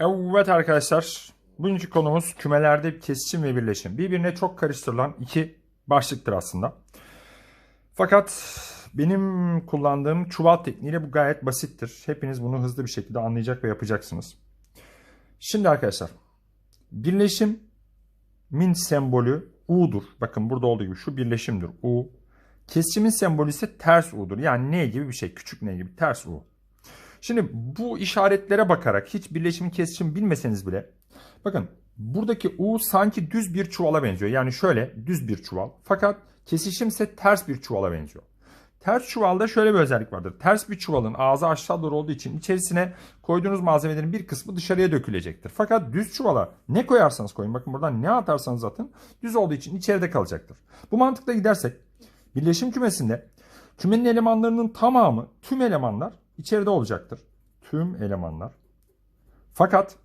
Evet arkadaşlar, bugünkü konumuz kümelerde kesişim ve birleşim. Birbirine çok karıştırılan iki başlıktır aslında. Fakat benim kullandığım çuval tekniğiyle bu gayet basittir. Hepiniz bunu hızlı bir şekilde anlayacak ve yapacaksınız. Şimdi arkadaşlar, birleşimin sembolü U'dur. Bakın burada olduğu gibi şu birleşimdir U. Kesişimin sembolü ise ters U'dur. Yani ne gibi bir şey, küçük ne gibi ters U. Şimdi bu işaretlere bakarak hiç birleşim kesişim bilmeseniz bile bakın buradaki U sanki düz bir çuvala benziyor. Yani şöyle düz bir çuval. Fakat kesişim ise ters bir çuvala benziyor. Ters çuvalda şöyle bir özellik vardır. Ters bir çuvalın ağzı aşağı doğru olduğu için içerisine koyduğunuz malzemelerin bir kısmı dışarıya dökülecektir. Fakat düz çuvala ne koyarsanız koyun bakın buradan ne atarsanız atın düz olduğu için içeride kalacaktır. Bu mantıkla gidersek birleşim kümesinde kümenin elemanlarının tamamı tüm elemanlar içeride olacaktır. Tüm elemanlar. Fakat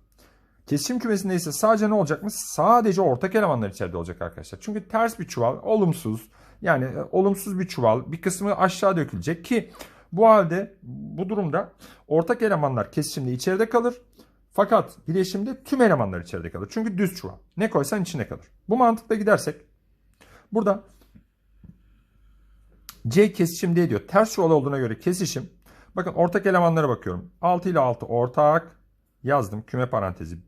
kesişim kümesinde ise sadece ne olacakmış? Sadece ortak elemanlar içeride olacak arkadaşlar. Çünkü ters bir çuval, olumsuz. Yani e, olumsuz bir çuval. Bir kısmı aşağı dökülecek ki bu halde bu durumda ortak elemanlar kesişimde içeride kalır. Fakat bileşimde tüm elemanlar içeride kalır. Çünkü düz çuval. Ne koysan içinde kalır. Bu mantıkla gidersek burada C kesişim D diyor. Ters çuval olduğuna göre kesişim. Bakın ortak elemanlara bakıyorum. 6 ile 6 ortak yazdım. Küme parantezi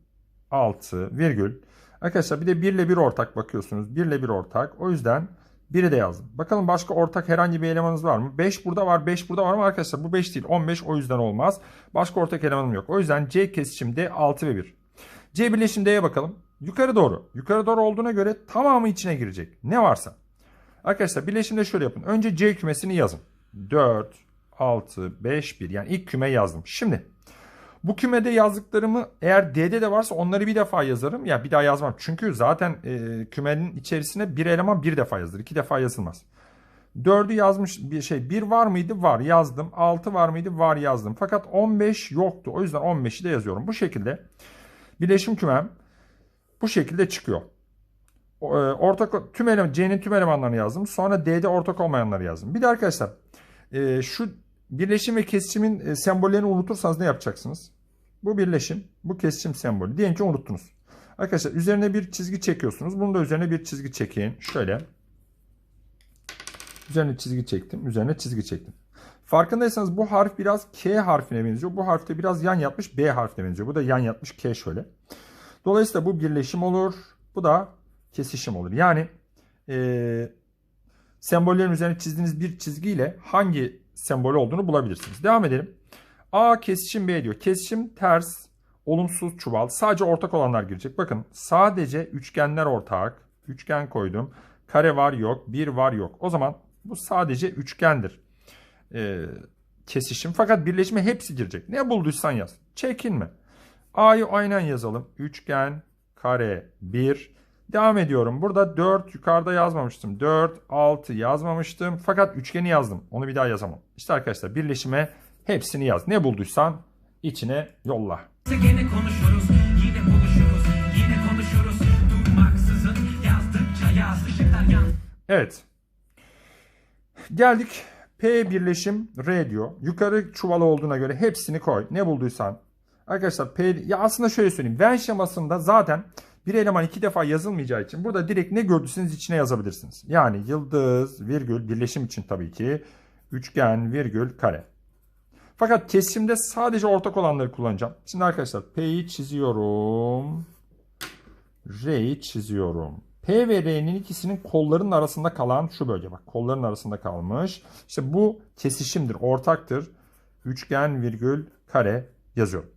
6 virgül. Arkadaşlar bir de 1 ile 1 ortak bakıyorsunuz. 1 ile 1 ortak. O yüzden 1'i de yazdım. Bakalım başka ortak herhangi bir elemanınız var mı? 5 burada var, 5 burada var ama arkadaşlar bu 5 değil. 15 o yüzden olmaz. Başka ortak elemanım yok. O yüzden C kesişimde 6 ve 1. C birleşim D'ye bakalım. Yukarı doğru. Yukarı doğru olduğuna göre tamamı içine girecek. Ne varsa. Arkadaşlar birleşimde şöyle yapın. Önce C kümesini yazın. 4, 6, 5, 1. Yani ilk küme yazdım. Şimdi bu kümede yazdıklarımı eğer D'de de varsa onları bir defa yazarım. Ya bir daha yazmam. Çünkü zaten e, kümenin içerisine bir eleman bir defa yazılır. iki defa yazılmaz. 4'ü yazmış bir şey. 1 var mıydı? Var yazdım. 6 var mıydı? Var yazdım. Fakat 15 yoktu. O yüzden 15'i de yazıyorum. Bu şekilde birleşim kümem bu şekilde çıkıyor. E, Ortak tüm eleman C'nin tüm elemanlarını yazdım. Sonra D'de ortak olmayanları yazdım. Bir de arkadaşlar e, şu birleşim ve kesişimin e, sembollerini unutursanız ne yapacaksınız? Bu birleşim, bu kesişim sembolü. Diyelim ki unuttunuz. Arkadaşlar üzerine bir çizgi çekiyorsunuz. Bunu da üzerine bir çizgi çekin. Şöyle. Üzerine çizgi çektim. Üzerine çizgi çektim. Farkındaysanız bu harf biraz K harfine benziyor. Bu harf de biraz yan yatmış B harfine benziyor. Bu da yan yatmış K şöyle. Dolayısıyla bu birleşim olur. Bu da kesişim olur. Yani e, sembollerin üzerine çizdiğiniz bir çizgiyle hangi sembol olduğunu bulabilirsiniz. Devam edelim. A kesişim B diyor. Kesişim ters, olumsuz çuval. Sadece ortak olanlar girecek. Bakın sadece üçgenler ortak. Üçgen koydum. Kare var yok. Bir var yok. O zaman bu sadece üçgendir. Ee, kesişim. Fakat birleşime hepsi girecek. Ne bulduysan yaz. Çekinme. A'yı aynen yazalım. Üçgen, kare, 1. Devam ediyorum. Burada 4 yukarıda yazmamıştım. 4, 6 yazmamıştım. Fakat üçgeni yazdım. Onu bir daha yazamam. İşte arkadaşlar birleşime hepsini yaz. Ne bulduysan içine yolla. gene konuşuruz. Yine buluşuruz. Yine konuşuruz. Durmaksızın yazdıkça yaz ışıklar yan. Evet. Geldik P birleşim R diyor. Yukarı çuvalı olduğuna göre hepsini koy. Ne bulduysan. Arkadaşlar P ya aslında şöyle söyleyeyim. Venn şemasında zaten bir eleman iki defa yazılmayacağı için burada direkt ne gördüyseniz içine yazabilirsiniz. Yani yıldız, virgül, birleşim için tabii ki üçgen, virgül, kare. Fakat kesimde sadece ortak olanları kullanacağım. Şimdi arkadaşlar P'yi çiziyorum. R'yi çiziyorum. P ve R'nin ikisinin kollarının arasında kalan şu bölge bak. Kolların arasında kalmış. İşte bu kesişimdir, ortaktır. Üçgen, virgül, kare yazıyorum.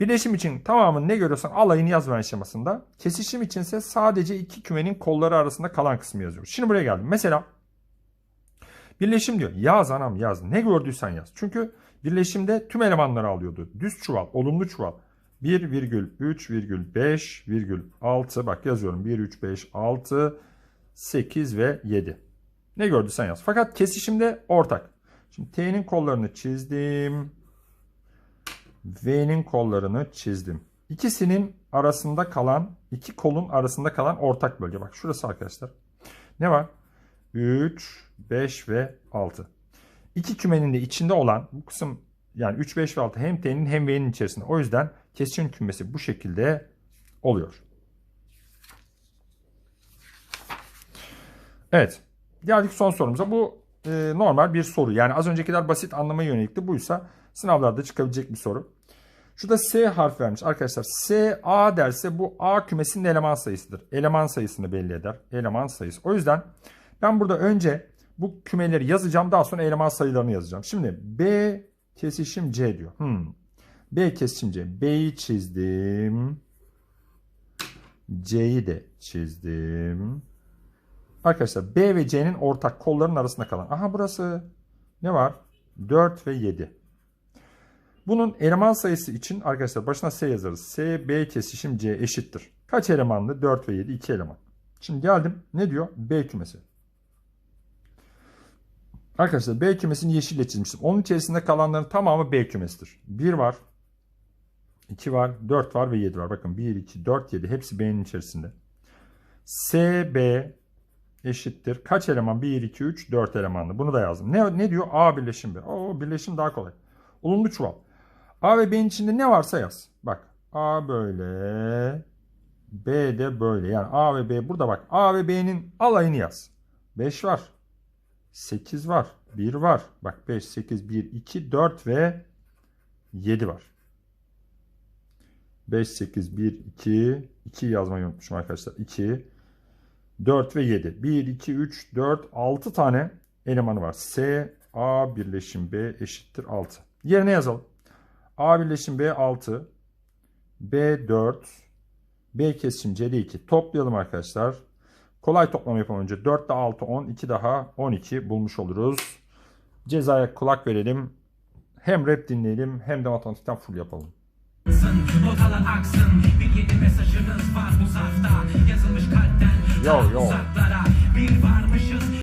Birleşim için tamamını ne görüyorsan alayını yaz ben şemasında. Kesişim içinse sadece iki kümenin kolları arasında kalan kısmı yazıyoruz. Şimdi buraya geldim. Mesela birleşim diyor. Yaz anam yaz. Ne gördüysen yaz. Çünkü birleşimde tüm elemanları alıyordu. Düz çuval, olumlu çuval. 1,3,5,6 bak yazıyorum 1, 3, 5, 6, 8 ve 7. Ne gördüysen yaz. Fakat kesişimde ortak. Şimdi T'nin kollarını çizdim. V'nin kollarını çizdim. İkisinin arasında kalan, iki kolun arasında kalan ortak bölge. Bak şurası arkadaşlar. Ne var? 3, 5 ve 6. İki kümenin de içinde olan bu kısım Yani 3, 5 ve 6 hem T'nin hem V'nin içerisinde. O yüzden kesişim kümesi bu şekilde oluyor. Evet. Geldik son sorumuza. Bu e, normal bir soru. Yani az öncekiler basit anlamaya yönelikti. Buysa sınavlarda çıkabilecek bir soru. Şurada S harf vermiş arkadaşlar. S A derse bu A kümesinin eleman sayısıdır. Eleman sayısını belli eder. Eleman sayısı. O yüzden ben burada önce bu kümeleri yazacağım. Daha sonra eleman sayılarını yazacağım. Şimdi B kesişim C diyor. Hmm. B kesişim C. B'yi çizdim. C'yi de çizdim. Arkadaşlar B ve C'nin ortak kolların arasında kalan. Aha burası ne var? 4 ve 7. Bunun eleman sayısı için arkadaşlar başına S yazarız. S, B kesişim C eşittir. Kaç elemanlı? 4 ve 7. 2 eleman. Şimdi geldim. Ne diyor? B kümesi. Arkadaşlar B kümesini yeşille çizmiştim. Onun içerisinde kalanların tamamı B kümesidir. 1 var. 2 var. 4 var ve 7 var. Bakın 1, 2, 4, 7 hepsi B'nin içerisinde. S, B eşittir. Kaç eleman? 1, 2, 3, 4 elemanlı. Bunu da yazdım. Ne, ne diyor? A birleşim B. Oo birleşim daha kolay. Ulumlu çuval. A ve B'nin içinde ne varsa yaz. Bak A böyle. B de böyle. Yani A ve B burada bak. A ve B'nin alayını yaz. 5 var. 8 var. 1 var. Bak 5, 8, 1, 2, 4 ve 7 var. 5, 8, 1, 2. 2 yazmayı unutmuşum arkadaşlar. 2, 4 ve 7. 1, 2, 3, 4, 6 tane elemanı var. S, A birleşim B eşittir 6. Yerine yazalım. A birleşim B 6. B 4. B kesişim C'de 2. Toplayalım arkadaşlar. Kolay toplama yapalım önce. 4 daha 6 10. 2 daha 12 bulmuş oluruz. Cezaya kulak verelim. Hem rap dinleyelim hem de matematikten full yapalım. Notalar aksın Bir yeni mesajınız var bu safta Yazılmış kalpten Yo, yo. uzaklara Bir var